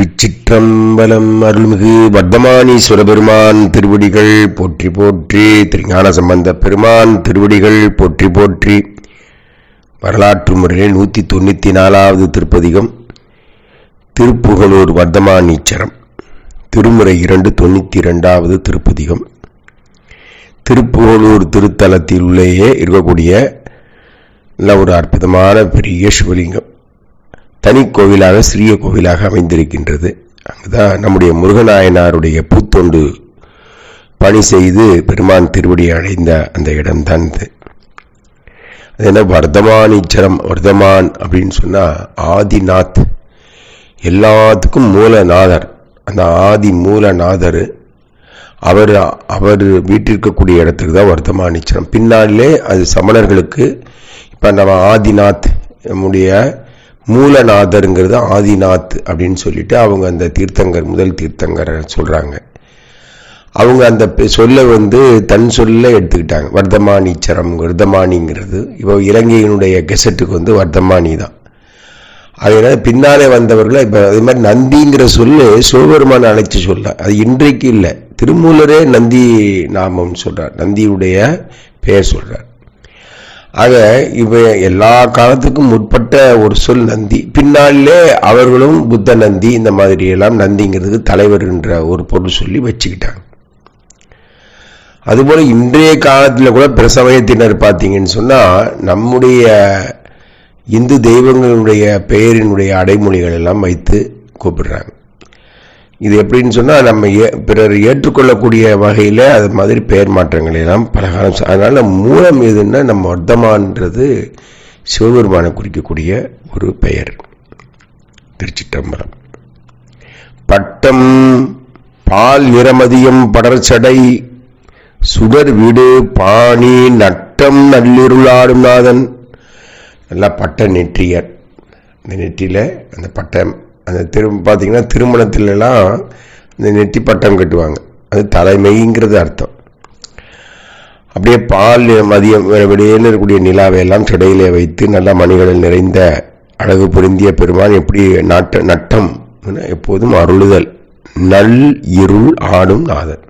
திருச்சிற்றம்பலம் அருள்மிகு வர்த்தமானீஸ்வர பெருமான் திருவடிகள் போற்றி போற்றி திருஞான சம்பந்த பெருமான் திருவடிகள் போற்றி போற்றி. வரலாற்று முறையில் நூற்றி தொண்ணூற்றி நாலாவது திருப்பதிகம் திருப்புகலூர் வர்த்தமானீச்சரம் திருமுறை இரண்டு தொண்ணூற்றி ரெண்டாவது திருப்பதிகம். திருப்புகலூர் திருத்தலத்தில் உள்ளேயே இருக்கக்கூடிய நல்ல ஒரு அற்புதமான பெரிய சிவலிங்கம். தனி கோவிலாக சிறிய கோவிலாக அமைந்திருக்கின்றது. அங்குதான் நம்முடைய முருகநாயனாருடைய பூத்தொண்டு பணி செய்து பெருமான் திருவடியை அடைந்த அந்த இடம்தான் இது. அது என்ன வர்தமானீச்சரம் வர்தமான் அப்படின்னு சொன்னால் ஆதிநாத். எல்லாத்துக்கும் மூலநாதர். அந்த ஆதி மூலநாதர் அவர் அவர் வீட்டிற்கக்கூடிய இடத்துக்கு தான் வர்த்தமானிச்சரம் பின்னாலே அது சமணர்களுக்கு இப்போ நம்ம ஆதிநாத் நம்முடைய மூலநாதருங்கிறது ஆதிநாத் அப்படின்னு சொல்லிட்டு அவங்க அந்த தீர்த்தங்கர் முதல் தீர்த்தங்கரை சொல்கிறாங்க அவங்க அந்த சொல்லை சொல்ல வந்து தன் சொல்ல எடுத்துக்கிட்டாங்க. வர்த்தமானீச்சரம் வர்தமானிங்கிறது. இப்போ இலங்கையினுடைய கெசட்டுக்கு வந்து வர்தமானி தான். அதனால பின்னாலே வந்தவர்கள் இப்போ அதே மாதிரி நந்திங்கிற சொல்லு சிவபெருமான் அழைச்சி சொல்ல. அது இன்றைக்கு இல்லை. திருமூலரே நந்தி நாமம்னு சொல்கிறார் நந்தியுடைய பெயர் சொல்கிறார் ஆக இவ எல்லா காலத்துக்கும் முற்பட்ட ஒரு சொல் நந்தி. பின்னாலே அவர்களும் புத்த நந்தி இந்த மாதிரி எல்லாம் நந்திங்கிறதுக்கு தலைவர் என்ற ஒரு பொருள் சொல்லி வச்சுக்கிட்டாங்க. அதுபோல இன்றைய காலத்தில் கூட பிற சமயத்தினர் பார்த்தீங்கன்னு சொன்னா நம்முடைய இந்து தெய்வங்களுடைய பெயரினுடைய அடைமொழிகள் எல்லாம் வைத்து கூப்பிடுறாங்க. இது எப்படின்னு சொன்னால் நம்ம ஏ- பிறர் ஏற்றுக்கொள்ளக்கூடிய வகையில் அது மாதிரி பெயர் மாற்றங்கள் எல்லாம் பலகாரம் அதனால் மூலம் எதுன்னா நம்ம வர்த்தமான்றது சிவபெருமானை குறிக்கக்கூடிய ஒரு பெயர். திருச்சிட்டம்பரம் பட்டம் பால் நிறமதியம் படர்ச்சடை சுடர் வீடு பாணி நட்டம் நள்ளிருளாடும் நாதன். நல்லா பட்ட நெற்றியர் அந்த நெற்றியில் அந்த பட்டம் அந்த திரும்ப பார்த்தீங்கன்னா திருமணத்திலலாம் இந்த நெட்டி பட்டம் கட்டுவாங்க. அது தலைமைங்கிறது அர்த்தம். அப்படியே பால் மதியம் வெளியேன்னு இருக்கக்கூடிய நிலாவை எல்லாம் செடையிலே வைத்து நல்ல மணிகளில் நிறைந்த அழகு பொருந்திய பெருமான் எப்படி நாட்ட நட்டம் எப்போதும் அருளுதல். நல் இருள் ஆடும் நாதன்.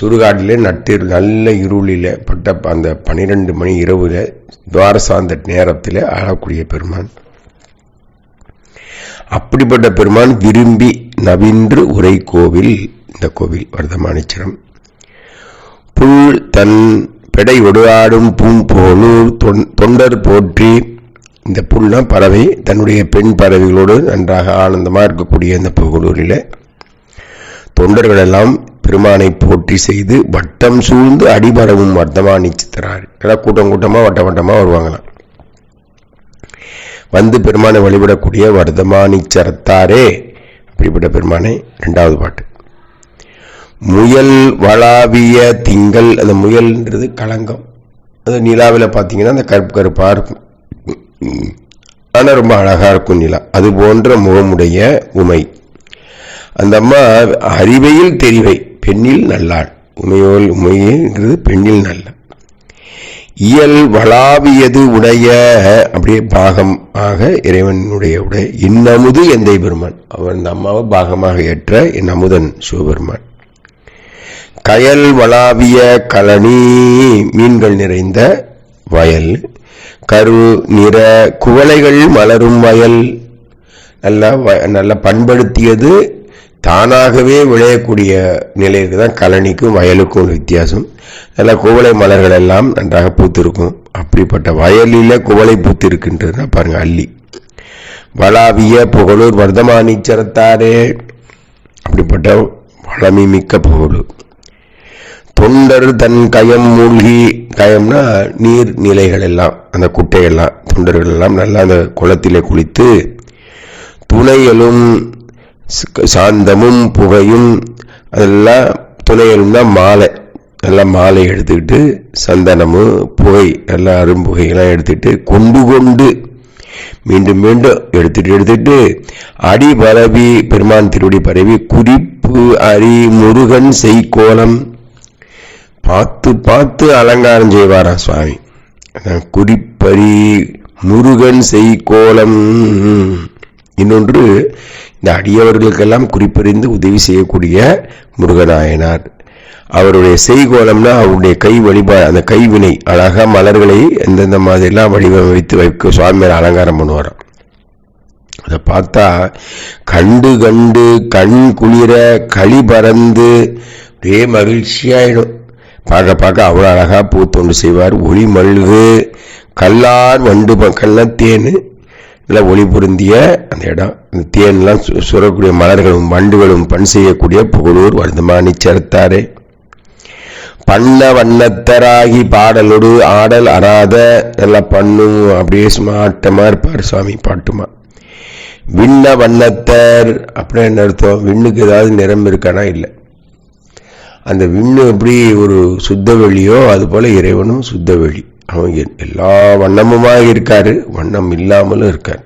சுடுகாட்டிலே நட்டு நல்ல இருளில பட்ட அந்த பனிரெண்டு மணி இரவுல துவாரசாந்த நேரத்தில் ஆளக்கூடிய பெருமான். அப்படிப்பட்ட பெருமான் விரும்பி நவின்று உரை கோவில் இந்த கோவில் வர்தமானிச்சரம். புல் தன் பெடை ஒடுவாடும் பூம்போலூர் தொன்- தொண்டர் போற்றி இந்த புல்னா பறவை தன்னுடைய பெண் பறவைகளோடு நன்றாக ஆனந்தமாக இருக்கக்கூடிய இந்த புகழூரில். தொண்டர்கள் எல்லாம் பெருமானை போற்றி செய்து வட்டம் சூழ்ந்து அடிபரவும் வர்த்தமானி ஏன்னா கூட்டம் கூட்டமாக வட்டம் வட்டமாக வருவாங்களாம். வந்து பெருமானை வழிபடக்கூடிய வர்த்தமானிச்சரத்தாரே அப்படிப்பட்ட பெருமானை இரண்டாவது பாட்டு. முயல் வளாவிய திங்கள் அந்த முயல்ன்றது களங்கம். அது நிலாவில் பார்த்தீங்கன்னா அந்த கருப்பு கருப்பாக இருக்கும். ஆனால் ரொம்ப அழகாக இருக்கும் நிலா. அது போன்ற முகமுடைய உமை. அந்த அம்மா அறிவையில் தெரிவை பெண்ணில் நல்லாள். உமையோல் உமைங்கிறது பெண்ணில் நல்ல. இயல் வளாவியது உடைய அப்படியே பாகம் ஆக இறைவனுடைய உடைய இன்னமுது எந்தை பெருமான். அவன் அம்மாவை பாகமாக ஏற்ற என் அமுதன் சிவபெருமான். கயல் வளாவிய கழனி மீன்கள் நிறைந்த வயல் கரு நிற குவளைகள் மலரும் வயல் நல்ல வ- நல்ல பண்படுத்தியது தானாகவே விளையக்கூடிய நிலைக்கு தான் கழனிக்கும் வயலுக்கும் ஒரு வித்தியாசம். அதில் குவளை மலர்கள் எல்லாம் நன்றாக பூத்திருக்கும். அப்படிப்பட்ட வயலில் குவளை பூத்திருக்கின்றதுன்னா பாருங்க அள்ளி. வளாவிய புகழூர் வர்தமானீச்சரத்தாரே அப்படிப்பட்ட வளமை மிக்க புகழூர். தொண்டர் தன் கயம் மூழ்கி கயம்னா நீர் நிலைகள் எல்லாம் அந்த குட்டையெல்லாம் தொண்டர்கள் எல்லாம் நல்லா அந்த குளத்திலே குளித்து துணையலும் சாந்தமும் புகையும் அதெல்லாம் துணையிலும் தான் மாலை. நல்லா மாலை எடுத்துக்கிட்டு சந்தனமும் புகை நல்லா அரும்புகையெல்லாம் எடுத்துக்கிட்டு கொண்டு கொண்டு மீண்டும் மீண்டும் எடுத்துட்டு எடுத்துட்டு அடி பரவி பெருமான் திருவடி பரவி குறிப்பு அரி முருகன் செய்கோலம். பார்த்து பார்த்து அலங்காரம் செய்வாரா சுவாமி. குறிப்பறி முருகன் செய்கோலம். இன்னொன்று இந்த அடியவர்களுக்கெல்லாம் குறிப்பறிந்து உதவி செய்யக்கூடிய முருகநாயனார். அவருடைய செய்கோலம்னா அவருடைய கை வழிபாடு அந்த கைவினை அழகா மலர்களை எந்தெந்த மாதிரிலாம் வடிவமைத்து வைக்க சுவாமியார் அலங்காரம் பண்ணுவாராம் அதை பார்த்தா கண்டு கண்டு கண் குளிர களி பறந்து அப்படியே மகிழ்ச்சியாயிடும். பார்க்க பார்க்க அவ்வளோ அழகாக பூத்தொண்டு செய்வார். ஒளி மல்கு கல்லார் வண்டு மக்கள்லாம் தேன் நல்லா ஒளி பொருந்திய அந்த இடம். அந்த தேன்லாம் சு- சுரக்கூடிய மலர்களும் வண்டுகளும் பண் செய்யக்கூடிய புகழூர் வர்தமானி சரத்தாரே பண்ண வண்ணத்தராகி பாடலோடு ஆடல் அறாத நல்லா பண்ணும் அப்படியே சும்மா ஆட்டமா இருப்பார் சுவாமி பாட்டுமா. விண்ண வண்ணத்தர் அப்படின்னு என்ன அர்த்தம்? விண்ணுக்கு ஏதாவது நிறம் இருக்கானா? இல்லை. அந்த விண்ணு எப்படி ஒரு சுத்த வெளியோ அது போல இறைவனும் சுத்த வெளி. அவங்க எல்லா வண்ணமுமாக இருக்காரு. வண்ணம் இல்லாமலும் இருக்கார்.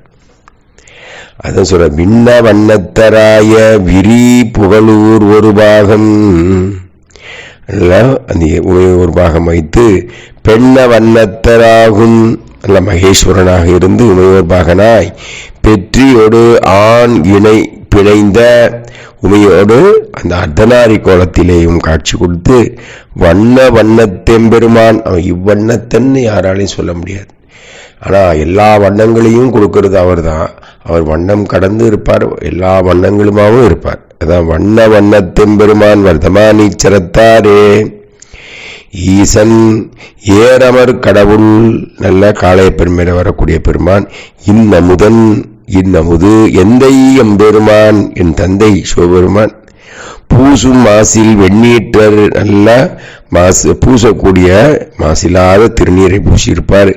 அதான் சொல்ற விண்ண வண்ணத்தராய விரி புகழூர் ஒரு பாகம். அந்த ஒரு பாகம் வைத்து பெண்ண வண்ணத்தராகும். அல்ல மகேஸ்வரனாக இருந்து உமையோர் பாகனாய் பெற்றியோடு ஆண் இணை பிணைந்த உமையோடு அந்த அர்த்தநாரி கோலத்திலேயும் காட்சி கொடுத்து வண்ண வண்ணத்தெம்பெருமான். அவன் இவ்வண்ணத்தன்னு யாராலையும் சொல்ல முடியாது. ஆனால் எல்லா வண்ணங்களையும் கொடுக்கறது அவர் தான் அவர் வண்ணம் கடந்து இருப்பார் எல்லா வண்ணங்களுமாவும் இருப்பார். அதான் வண்ண வண்ணத்தெம்பெருமான் வர்த்தமானீச்சரத்தாரே ஈசன் ஏரமர் கடவுள் நல்ல காளைய பெருமையில வரக்கூடிய பெருமான் இன்னமுதன் இன்னமுது எந்தை எம்பெருமான் என் தந்தை சிவபெருமான். பூசும் மாசில் வெந்நீற்றர் நல்ல மாசு பூசக்கூடிய மாசில்லாத திருநீரை பூசியிருப்பார்.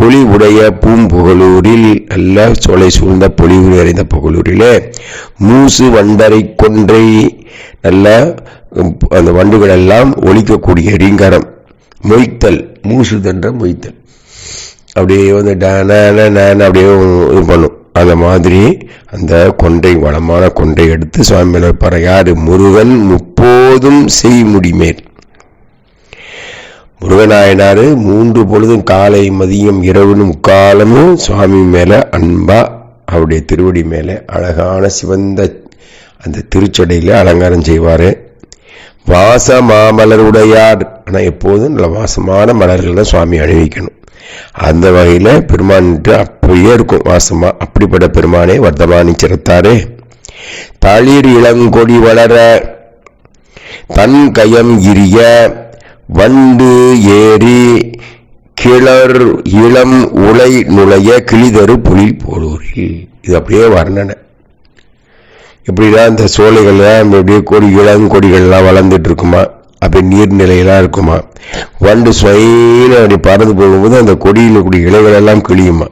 பொலிவுடைய உடைய பூம்புகலூரில் நல்ல சோலை சூழ்ந்த பொலிவு நிறைந்த புகழூரிலே மூசு வண்டரை கொன்றை நல்ல அந்த வண்டுகள் எல்லாம் ஒழிக்கக்கூடிய ரீங்காரம் மொய்த்தல் மூசுதென்ற மொய்த்தல். அப்படியே வந்து டன அப்படியே இது பண்ணும். அந்த மாதிரி அந்த கொண்டை வளமான கொண்டை எடுத்து சுவாமி மேல வைப்பார் முருகன் முப்போதும் செய்முடிமேல். முருகநாயனாரு மூன்று பொழுதும் காலை மதியம் இரவுன்னு முக்காலமும் சுவாமி மேல அன்பா அவருடைய திருவடி மேல அழகான சிவந்த அந்த திருச்சடையில அலங்காரம் செய்வாரு. வாச மாமலருடையார். ஆனால் ஆனா எப்போதும் நல்ல வாசமான மலர்கள் தான் சுவாமி அணிவிக்கணும். அந்த வகையில பெருமான்ட்டு அப்படியே இருக்கும் வாசமா. அப்படிப்பட்ட பெருமானே வர்த்தமானி சிறத்தாரு. தளிர் இளங்கொடி வளர தன் கயம் இரிய வண்டு ஏறி கிளர் இளம் உலை நுழைய கிளிதரு புலி போலூரில். இது அப்படியே வர்ணனை. இப்படிதான் இந்த சோலைகள்லாம் அப்படியே கொடி இளங்கொடிகள்லாம் வளர்ந்துட்டு இருக்குமா அப்படி நீர்நிலையெல்லாம் இருக்குமா? வண்டு சுவையில் அப்படி பறந்து போகும்போது அந்த கொடியில் கூடிய இலைகள் எல்லாம் கிளியுமா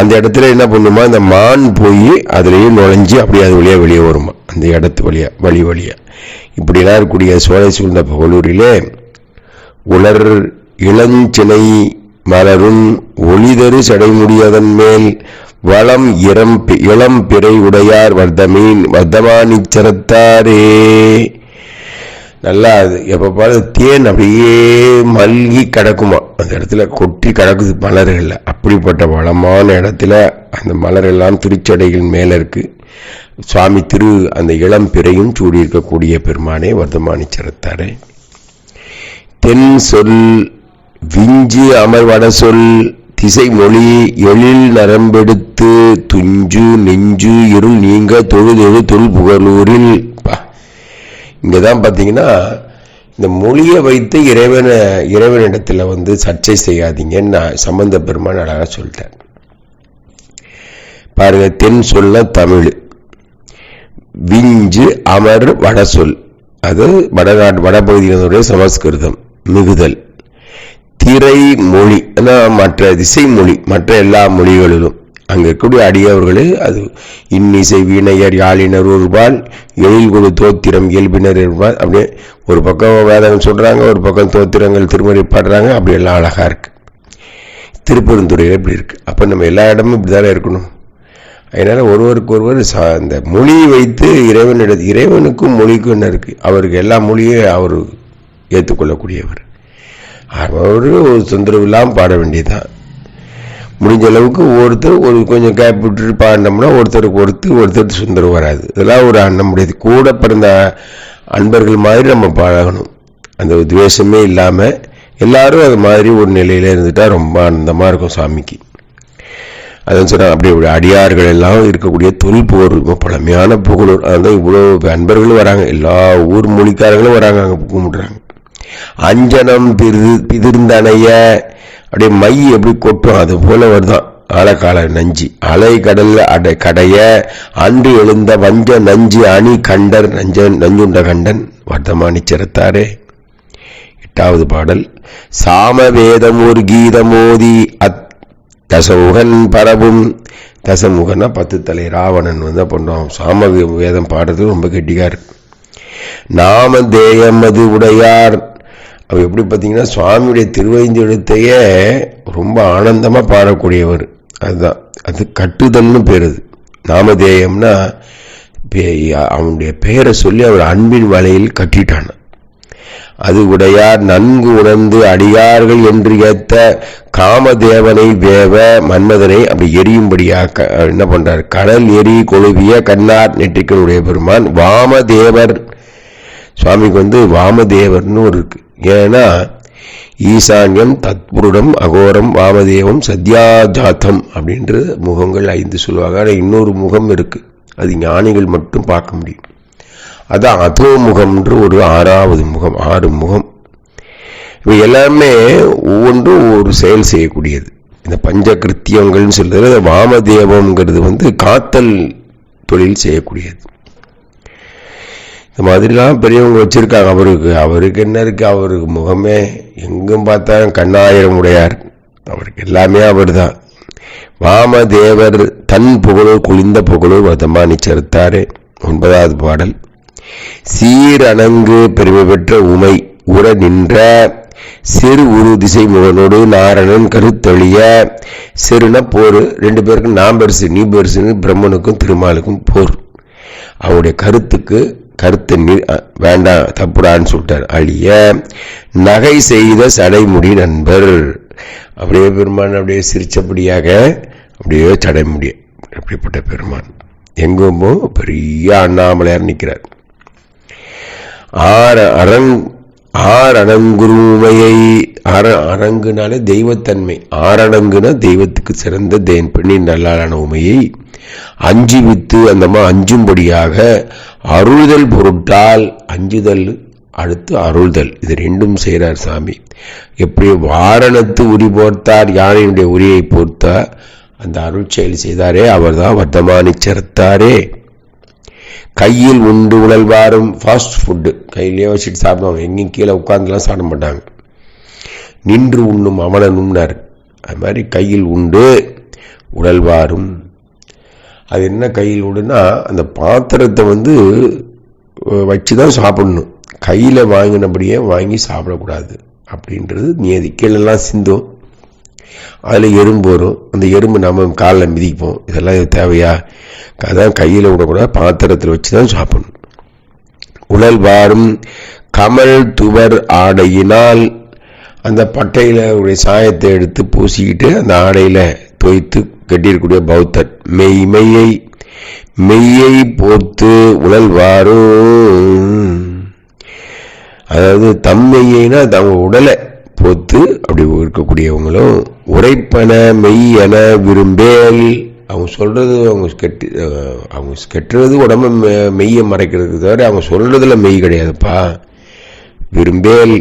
அந்த இடத்துல என்ன பண்ணுமா? அந்த மான் போய் அதுலயே நுழைஞ்சு அப்படியே அது வழியாக வெளியே வருமா? அந்த இடத்து வழியா வழி வழியாக இப்படிலாம் இருக்கக்கூடிய சோலை சூழ்ந்த பகலூரிலே உலர் இளஞ்சினை மலரும் ஒளிதரு சடைமுடியதன் மேல் வளம் இளம் பிறை உடையார் வர்த்தமீன் வர்த்தமானிச்சரத்தாரே நல்லா அது எப்போ பாரு தேன் அப்படியே மல்கி கிடக்குமா? அந்த இடத்துல கொட்டி கிடக்குது மலர்களில். அப்படிப்பட்ட வளமான இடத்துல அந்த மலரெல்லாம் திருச்சடைகள் மேலே இருக்கு. சுவாமி திரு அந்த இளம் பிறையும் சூடி இருக்கக்கூடிய பெருமானே வர்த்தமானிச்சரத்தாரே தென் சொல் விஞ்சு அமர்வட சொல் திசை மொழி எழில் நரம்பெடுத்து துஞ்சு நெஞ்சு இருள் நீங்க தொழுதொழு தொல் புகழூரில் இங்கே இங்கதான் பார்த்தீங்கன்னா இந்த மொழியை வைத்து இறைவனை இறைவனிடத்தில் வந்து சர்ச்சை செய்யாதீங்கன்னு நான் சம்பந்த பெருமான் அழகாக சொல்லிட்டேன் பாருங்க தென் சொல்ல தமிழ். விஞ்சு அமர் வட சொல். அது வடநாட்டு வடபகுதியினுடைய சமஸ்கிருதம். மிகுதல். திரை மொழி ஆனால் மற்ற திசை மொழி மற்ற எல்லா மொழிகளிலும். அங்கே இருக்கக்கூடிய அடியவர்களே அது இன்னிசை வீணையர் யாழினர் ஒருபால் எழில் கொடு தோத்திரம் இயல்பினர் இருப்பால் அப்படியே ஒரு பக்கம் வேதங்கள் சொல்கிறாங்க ஒரு பக்கம் தோத்திரங்கள் திருமறை பாடுறாங்க அப்படி எல்லாம் அழகாக இருக்குது திருப்பெருந்துறையில் இப்படி இருக்குது அப்போ நம்ம எல்லா இடமும் இப்படிதானே இருக்கணும். அதனால் ஒருவருக்கு ஒருவர் சா அந்த மொழியை வைத்து இறைவனிட இறைவனுக்கும் மொழிக்கும் என்ன இருக்குது அவருக்கு எல்லா மொழியும் அவர் ஏற்றுக்கொள்ளக்கூடியவர். அவர் ஒரு தொந்தரவு இல்லாமல் பாட வேண்டியதுதான். முடிஞ்ச அளவுக்கு ஒருத்தர் ஒரு கொஞ்சம் கேப் விட்டுட்டு பாடினோம்னா ஒருத்தருக்கு ஒருத்தர் ஒருத்தருக்கு சுந்தரம் வராது. இதெல்லாம் ஒரு நம்முடைய கூட பிறந்த அன்பர்கள் மாதிரி நம்ம பழகணும். அந்த துவேஷமே இல்லாமல் எல்லாரும் அது மாதிரி ஒரு நிலையில இருந்துட்டா ரொம்ப ஆனந்தமாக இருக்கும் சாமிக்கு. அதான் சொன்னால் அப்படி இப்படி அடியார்கள் எல்லாம் இருக்கக்கூடிய தொல் ரொம்ப பழமையான புகழூர். அதான் இவ்வளோ அன்பர்களும் வராங்க. எல்லா ஊர் மொழிக்காரங்களும் வராங்க அங்கே கும்பிட்றாங்க அஞ்சனம் பிது பிதிர்ந்தனைய. அப்படியே மை எப்படி கொட்டும் அது போல வருதான் ஆழக்கால நஞ்சு. அலை கடல் அடை கடைய. அன்று எழுந்த வஞ்ச நஞ்சு அணி கண்டர் நஞ்ச நஞ்சுண்ட கண்டன். வர்த்தமானி சிறத்தாரே. எட்டாவது பாடல். சாமவேதம் ஒரு கீதமோதி அத் தசமுகன் பரவும். தசமுகன்னா பத்து தலை. ராவணன் வந்து பண்ணுவான் சாம வேதம் பாடுறது ரொம்ப கெட்டிக்கார் நாம தேயம் அது உடையார். அவர் எப்படி பார்த்தீங்கன்னா சுவாமியுடைய திருவைந்தெழுத்தையே ரொம்ப ஆனந்தமாக பாடக்கூடியவர். அதுதான். அது கட்டுதல்னு பேர் அது. நாமதேயம்னா அவனுடைய பெயரை சொல்லி அவர் அன்பின் வலையில் கட்டிட்டான். அது உடையார் நன்கு உணர்ந்து அடியார்கள் என்று ஏத்த காமதேவனை வேவ மன்மதனை அப்படி எரியும்படியாக என்ன பண்றார்? கடல் எரி கொழுவிய கண்ணார் நெற்றிக்கனுடைய பெருமான் வாமதேவர். சுவாமிக்கு வந்து வாமதேவர்னு ஒரு இருக்கு. ஏன்னா ஈசான்யம் தத்புருடம் அகோரம் வாமதேவம் சத்யாஜாத்தம் அப்படின்ற முகங்கள் ஐந்து சொல்லுவாங்க. ஆனால் இன்னொரு முகம் இருக்குது அது ஞானிகள் மட்டும் பார்க்க முடியும். அதான் அதோ முகம்ன்ற ஒரு ஆறாவது முகம் ஆறு முகம். இவை எல்லாமே ஒவ்வொன்றும் ஒரு செயல் செய்யக்கூடியது. இந்த பஞ்ச கிருத்தியங்கள்னு சொல்றது வாமதேவம்ங்கிறது வந்து காத்தல் தொழில் செய்யக்கூடியது. இந்த மாதிரிலாம் பெரியவங்க வச்சிருக்காங்க. அவருக்கு அவருக்கு என்ன இருக்கு? அவருக்கு முகமே எங்கும் பார்த்தாலும் கண்ணாயிரம் உடையார். அவருக்கு எல்லாமே அவர் தான் வாமதேவர் தன் புகழோ குளிந்த புகழோ வதமானி செலுத்தாரு ஒன்பதாவது பாடல். சீரணங்கு பெருமை பெற்ற உமை உற நின்ற சிறு உரு திசை முகனோடு நாரணன் கருத்தொழிய. சிறுன போர் ரெண்டு பேருக்கும் நான் பெருசு நீ பெருசுன்னு பிரம்மனுக்கும் திருமாலுக்கும் போர். அவருடைய கருத்துக்கு கருத்து வேண்டாம் தப்புடான்னு சொல்லிட்டார். அழிய நகை செய்த சடைமுடி நண்பர். அப்படியே பெருமான் அப்படியே சிரிச்சபடியாக அப்படியே சடைமுடி அப்படிப்பட்ட பெருமான். எங்கும்போ பெரிய அண்ணாமலையார் நிற்கிறார் ஆர அரங் ஆரணங்குருமையை அர அரங்குனாலே தெய்வத்தன்மை. ஆரணங்குனா தெய்வத்துக்கு சிறந்த தேன் பெண்ணின் நல்லாளான உமையை அஞ்சு வித்து அந்தமா அஞ்சும்படியாக அருள்தல் பொருட்டால் அஞ்சுதல் அடுத்து அருள்தல். இது ரெண்டும் செய்கிறார் சாமி. எப்படி வாரணத்து உரி போர்த்தார் யானையுடைய உரியை போர்த்தார் அந்த அருள் செயல் செய்தாரே அவர்தான் வர்த்தமானி சிறத்தாரே. கையில் உண்டு உழல்வாரும் ஃபாஸ்ட் ஃபுட்டு கையிலேயே வச்சுட்டு சாப்பிடுவாங்க. எங்கேயும் கீழே உட்காந்துலாம் சாப்பிட மாட்டாங்க. நின்று உண்ணும் அமலனும்னார் அது மாதிரி கையில் உண்டு உழல்வாரும் அது என்ன கையில் விடுனா அந்த பாத்திரத்தை வந்து வச்சு தான் சாப்பிடணும். கையில் வாங்கினபடியே வாங்கி சாப்பிடக்கூடாது. அப்படின்றது நியதி. கீழெல்லாம் சிந்தும் அதில் எறும்பு வரும். அந்த எறும்பு நம்ம காலில் மிதிப்போம். இதெல்லாம் தேவையா? அதான் கையில் விடக்கூடாது. பாத்திரத்தில் வச்சு தான் சாப்பிடணும். உடல் வாரும் கமல் துவர் ஆடையினால் அந்த பட்டையில் உடைய சாயத்தை எடுத்து பூசிக்கிட்டு அந்த ஆடையில் தோய்த்து கட்டியிருக்கக்கூடிய பௌத்தர். மெய் மெய்யை மெய்யை போத்து உடல் அதாவது தம்மையினா தம் உடலை போத்து அப்படி இருக்கக்கூடியவங்களும் உரைப்பன மெய் என விரும்பேல். அவங்க சொல்றது அவங்க கெட்டு அவங்க கெட்டுறது உடம்பு மெய்யை மறைக்கிறதுக்கு தவிர அவங்க சொல்றதுல மெய் கிடையாதுப்பா. விரும்பேல்.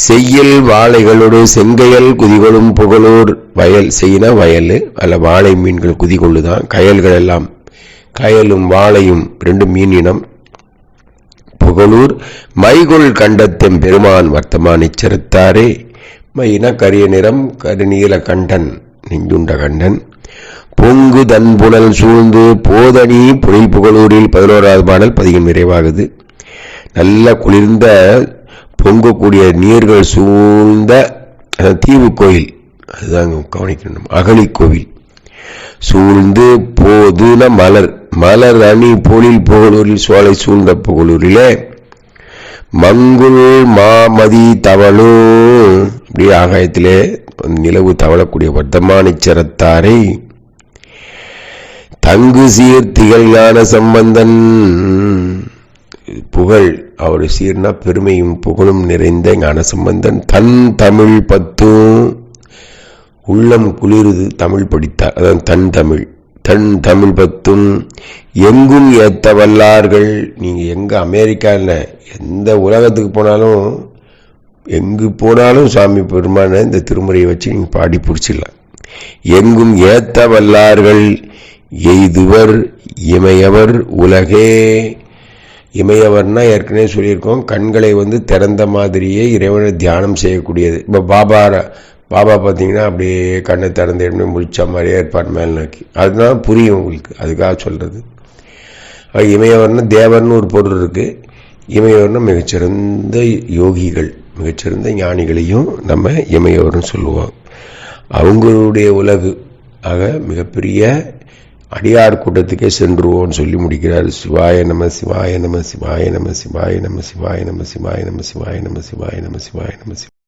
செய்யல் வாழைகளோடு செங்கையல் குதிகளும் புகழூர் வயல் செய்யினா வயல் அல்ல வாழை மீன்கள் குதிகொள்ளுதான். கயல்கள் எல்லாம் கயலும் வாழையும் ரெண்டு மீன் இனம் புகழூர் மைகுள் கண்டத்தெம் பெருமான் வர்த்தமான் இச்சிறுத்தாரே. மையின கரிய நிறம் கருநீல கண்டன் நெஞ்சுண்ட கண்டன். பொங்கு தன்புணல் சூழ்ந்து போதனி புனில் புகழூரில் பதினோராவது பாடல் பதிகம் நிறைவாகுது. நல்ல குளிர்ந்த பொங்கக்கூடிய நீர்கள் சூழ்ந்த தீவு கோயில் அதுதான் கவனிக்கணும் அகழி கோவில். சூழ்ந்து போதுன மலர் மலர் அணி பொழில் புகழூரில் சோலை சூழ்ந்த புகழூரிலே மங்குள் மாமதி தவளும் அப்படியே ஆகாயத்திலே நிலவு தவழக்கூடிய வர்த்தமானிச்சரத்தாரை தங்கு சீர் திகழ் ஞான சம்பந்தன் புகழ் அவர் சீர்னா பெருமையும் புகழும் நிறைந்த ஞானசம்பந்தன். தன் தமிழ் பத்தும் உள்ளம் குளிர்து தமிழ் படித்தார். அதான் தன் தமிழ். தன் தமிழ் பத்தும் எங்கும் ஏத்த வல்லார்கள். நீங்க எங்க அமெரிக்காவில் எந்த உலகத்துக்கு போனாலும் எங்கு போனாலும் சாமி பெருமான இந்த திருமுறையை வச்சு நீங்க பாடி பிடிச்சிடலாம். எங்கும் ஏத்த வல்லார்கள் எய்துவர் இமையவர் உலகே. இமையவர்னா ஏற்கனவே சொல்லியிருக்கோம் கண்களை வந்து திறந்த மாதிரியே இறைவனை தியானம் செய்யக்கூடியது. இப்போ பாபா பாபா பார்த்தீங்கன்னா அப்படியே கண்ணை திறந்து இடமே முழிச்ச மாதிரியே இருப்பார் மேல் நோக்கி. அதுதான் புரியும் உங்களுக்கு. அதுக்காக சொல்றது. இமையவர்னா தேவர்னு ஒரு பொருள் இருக்கு. இமயவர்னா மிகச்சிறந்த யோகிகள் மிகச்சிறந்த ஞானிகளையும் நம்ம இமையவர்னு சொல்லுவோம். அவங்களுடைய உலகு ஆக மிகப்பெரிய அடியார் கூட்டத்துக்கே சென்றுவோம்னு சொல்லி முடிக்கிறார் சிவாய நம சிவாய நம சிவாய நம சிவாய நம சிவாய நம சிவாய நம சிவாய நம சிவாய நம சிவாய நம சிவாய